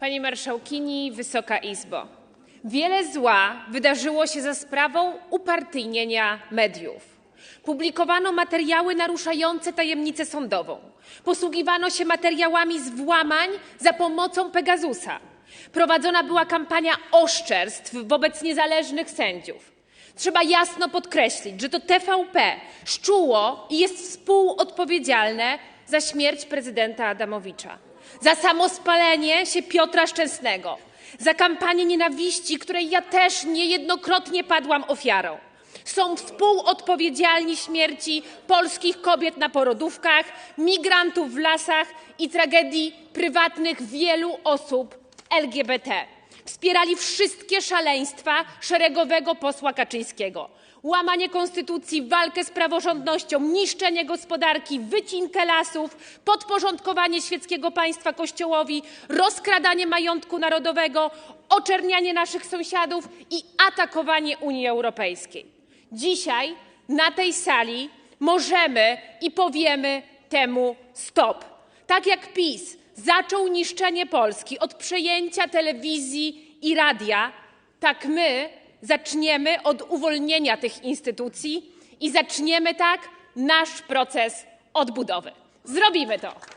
Pani Marszałkini, Wysoka Izbo! Wiele zła wydarzyło się za sprawą upartyjnienia mediów. Publikowano materiały naruszające tajemnicę sądową. Posługiwano się materiałami z włamań za pomocą Pegasusa. Prowadzona była kampania oszczerstw wobec niezależnych sędziów. Trzeba jasno podkreślić, że to TVP szczuło i jest współodpowiedzialne za śmierć prezydenta Adamowicza, za samospalenie się Piotra Szczęsnego, za kampanię nienawiści, której ja też niejednokrotnie padłam ofiarą. Są współodpowiedzialni śmierci polskich kobiet na porodówkach, migrantów w lasach i tragedii prywatnych wielu osób LGBT. Wspierali wszystkie szaleństwa szeregowego posła Kaczyńskiego. Łamanie konstytucji, walkę z praworządnością, niszczenie gospodarki, wycinkę lasów, podporządkowanie świeckiego państwa Kościołowi, rozkradanie majątku narodowego, oczernianie naszych sąsiadów i atakowanie Unii Europejskiej. Dzisiaj na tej sali możemy i powiemy temu stop. Tak jak PiS zaczął niszczenie Polski od przejęcia telewizji i radia, tak my zaczniemy od uwolnienia tych instytucji i zaczniemy tak nasz proces odbudowy. Zrobimy to.